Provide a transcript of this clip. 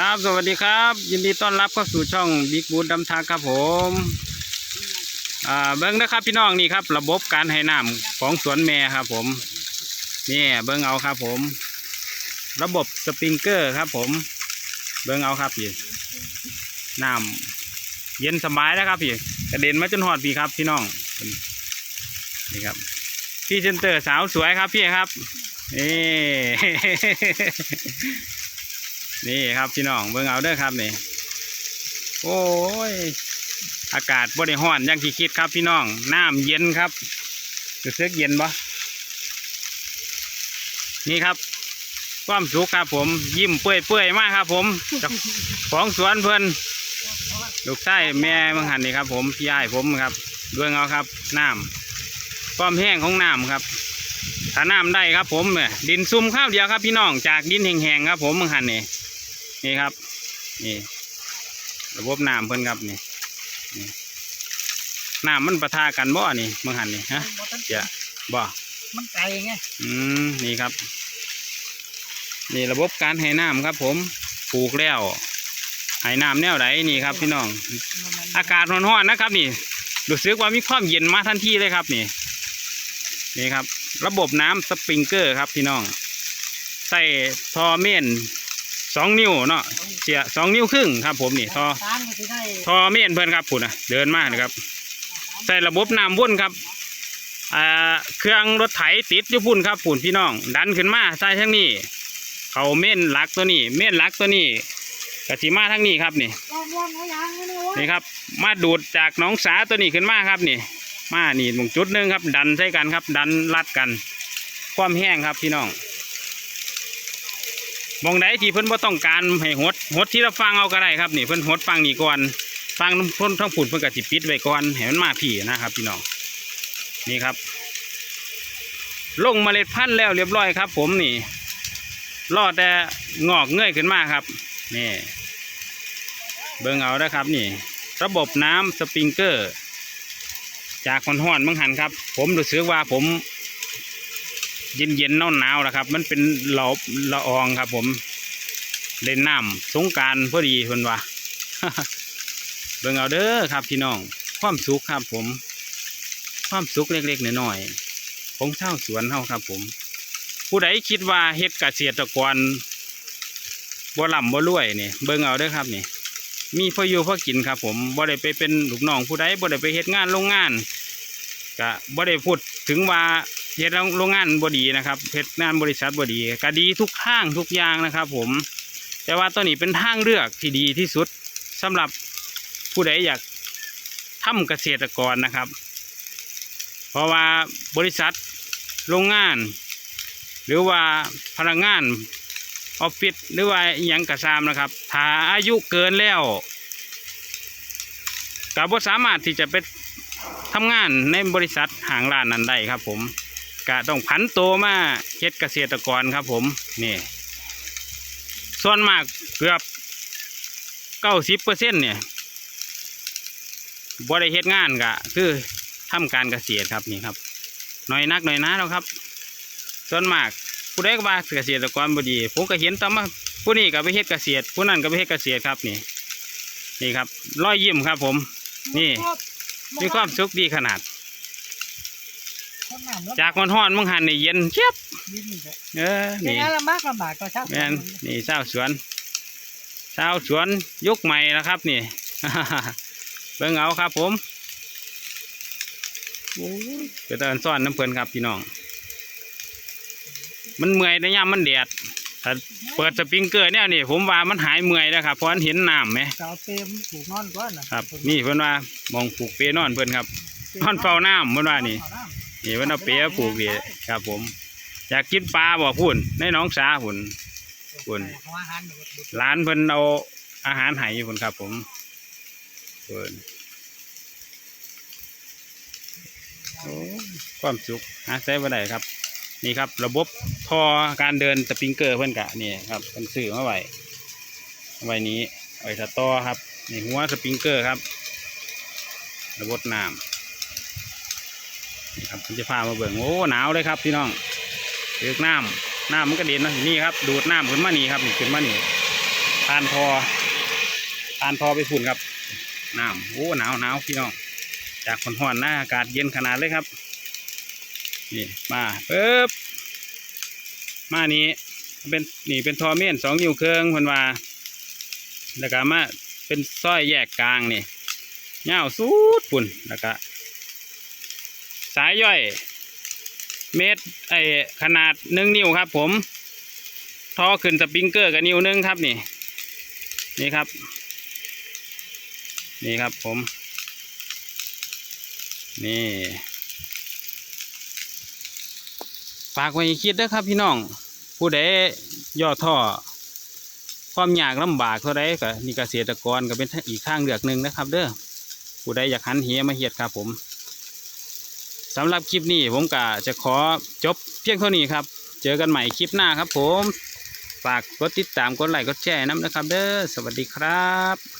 ครับสวัสดีครับ ยินดีต้อนรับเข้าสู่ช่องบิ๊กบูดดำทางครับผมอ่าเบิ้งนะครับพี่น้องนี่ครับ ระบบการให้น้ำของสวนแม่ครับผมนี่เบิ้งเอาครับผม ระบบสปริงเกอร์ครับผม เบิ้งเอาครับพี่น้ำเย็นสบายนะครับพี่กระเด็นมาจนหอดพี่ครับพี่น้องนี่ครับพี่เซนเตอร์สาวสวยครับพี่ครับนี่ นี่ครับพี่น้องเบิ่งเอาเด้อครับนี่โอ้ยอากาศบ่ได้อนย่างที่คิดครับพี่น้องน้ำเย็นครับรู้สึกเย็นปะนี่ครับความสุขครับผม ยิ้มเปื่อยเปื่อยๆมากครับ ผมของสวนเพิ่อนลูกไส้แม่มังหันนี่ครับ ผมพี่อ้ายผมครับเบิ่งเอาครับน้ำความแห้งของน้ำครับถ้าน้ำได้ครับ ผมเนี่ยดินซุ่มข้าวเดียวครับ พี่น้องจากดินแห้งๆครับ ผมมังหันนี่ นี่ครับ นี่ระบบน้ำเพิ่นครับนี่นี่น้ำมันปะทากันบ่นี่เมื่อหันนี่ฮะบ่ทันเดี๋ยวบ่มันไกลไงอืมนี่ครับ นี่ระบบการให้น้ำครับ ผมปลูกแล้วให้น้ำแนวไหนนี่ครับ พี่น้อง อากาศร้อนๆนะครับ นี่รู้สึกว่ามีความเย็นมาทันทีเลยครับนี่นี่ครับ ระบบน้ำสปริงเกอร์ครับพี่น้องใส่ทอเมน สองนิ้วเนาะเสียสองนิ้วครึ่งครับผมนี่ทอตามก็สิได้ทอเมนเพื่อนครับปุ่นนะเดินมากนะครับ ใส่ระบบน้ำวนครับอ่าเครื่องรถไถติดอยู่พุ่นครับปุ่นพี่น้อง ดันขึ้นมาใส่ทั้งนี้ เขาเม่นหลักตัวนี้ เม่นหลักตัวนี้กสิมาทั้งนี้ครับนี่ลองลองเอาอย่างนี้นะวะนี่ครับ มาดูดจากหนองสาตัวนี้ขึ้นมาครับนี่ มานี่ตรงจุดหนึงครับ ดันใส่กันครับ ดันรัดกัน ความแห้งครับพี่น้อง มองใดที่เพิ่นบ่ต้องการให้หดหดที่เราฟังเอาก็ได้ครับนี่เพิ่นหดฟังนี่ก่อนฟังเพิ่นทั้งผุนเพิ่นก็สิปิดไว้ก่อนให้มันมาพี่นะครับ พี่น้องนี่ครับ ลงเมล็ดพันธุ์แล้วเรียบร้อยครับ ผมนี่รอแต่งอกเงยขึ้นมาครับนี่เบิ่งเอานะครับ นี่ ระบบน้ำสปริงเกอร์ จากคนห้อนมังหันครับ ผมรู้สึกว่าผม เย็นเย็นหนาวๆนะครับ มันเป็นละละอองครับ ผมเล่นน้ำสงการพอดีเพิ่นว่าเบิ่งเอาเด้อครับพี่น้อง ความสุขครับผม ความสุขเล็กๆน้อยๆของชาสวนเฮาครับ ผม ผู้ใดคิดว่าเฮ็ดเกษตรกรบ่ล่ำบ่รวยเนี่ยเบิ่งเอาเด้อครับนี่มีพ่ออยู่พ่อกินครับ ผมบ่ได้ไปเป็นลูกน้องผู้ใดบ่ได้ไปเฮ็ดงานโรงงานก็บ่ได้พูดถึงว่า เฮ็ดโรงงานบดีนะครับเฮ็ดงานบริษัทบดีก็ดีทุกทางทุกอย่างนะครับ ผม แต่ว่าตัวนี้เป็นทางเลือกที่ดีที่สุดสำหรับผู้ใดอยากทำเกษตรกรนะครับ เพราะว่าบริษัทโรงงาน หรือว่าพนักงานออฟฟิศหรือว่าอหยังกระซามนะครับ ถ้าอายุเกินแล้วก็บ่สามารถที่จะไปทำงานในบริษัทหางร้านนั้นได้ครับผม ก็ต้องผันตัวมาเฮ็ดเกษตรกรครับผมนี่ส่วนมากเกือบเก้าสิบเปอร์เซ็นเนี่ยบ่ได้เฮ็ดงานก็คือทำการเกษตรครับนี่ครับน้อยนักน้อยนะแล้วครับ ส่วนมากผู้ใดก็ว่าเกษตรกรบดีผมก็เห็นต่อมาผู้นี้ก็ไปเฮ็ดเกษตรผู้นั้นก็ไปเฮ็ดเกษตรครับนี่นี่ครับรอยยิ้มครับผม นี่มีความสุขดีขนาดคนน้ำแล้ว จากมันฮ้อนมังหันนี่เย็นเจี๊ยบยืนนี่แหละเออเป็นนี่งานลำบากลำบากก็ชักแม่นนี่ชาวสวนชาวสวนยุคใหม่นะครับ นี่เบิ่งเอาครับ ผมโอ้ยเกิดเดินซ่อนน้ำเพลินครับพี่น้อง มันเมื่อยในยามมันแดดถ้าเปิดสปริงเกอร์เนี่ยนี่ผมว่ามันหายเมื่อยแล้วครับเพราะมันเห็นน้ำไหมสาวเต็มปลูกนอนก่อนนะครับ นี่เพิ่นว่ามองปลูกเปนอนเพิ่นครับนอนเฝ้าน้ำเพิ่นว่านี่ นี่เพิ่นเอาเปมาปลูกนี่ครับ ผม อยากกินปลาบ่พุ่นในน้องสาพุ่นคุณเอาอาหารมาดูร้านเพิ่นเอาอาหารให้อยู่พุ่นครับ ผมพิ่นโอ้ความสุขหาใช้บ่ได้ครับ นี่ครับ ระบบท่อการเดินสปริงเกอร์เพิ่นกะนี่ครับเพิ่นซื้อมาไว้ไว้นี้อาไว้สตอครับนี่หัวสปริงเกอร์ครับ ระบบน้ำ นี่ครับผมจะพามาเบิ่งโอ้หนาวเลยครับพี่น้องเลือกน้ำน้ำมันก็เด่นนะนี่ครับดูดน้ำขึ้นมานี่ครับนี่ขึ้นมานี่ผ่านทอผ่านทอไปฝุ่นครับน้ำโอ้หนาวหนาวพี่น้อง จากคนห้อนหน้าอากาศเย็นขนาดเลยครับนี่มาปึ๊บมานี่เป็นนี่เป็นทอเม่นสองนิ้วเครื่องเพิ่นว่าแล้วก็มาเป็นสร้อยแยกกลางนี่เงาวสุดปุ่นแล้วก็ สายย่อย เมตรไอขนาดหนึ่งนิ้วครับ ผมท่อขึ้นสปริงเกอร์กับนิ้วนึงครับนี่นี่ครับ นี่ครับผม นี่ฝากไว้คิดนะครับพี่น้อง ผู้ใดย่อท่อ ความยากลำบากเท่าไรก็นี่เกษตรกรก็เป็นอีกทางเลือกหนึ่งนะครับ เด้อผู้ใดอยากหันเหมาเฮ็ดครับผม สำหรับคลิปนี้ผมก็จะขอจบเพียงเท่านี้ครับ เจอกันใหม่คลิปหน้าครับผม ฝากกดติดตามกดไลค์กดแชร์น้ำนะครับ เด้อสวัสดีครับ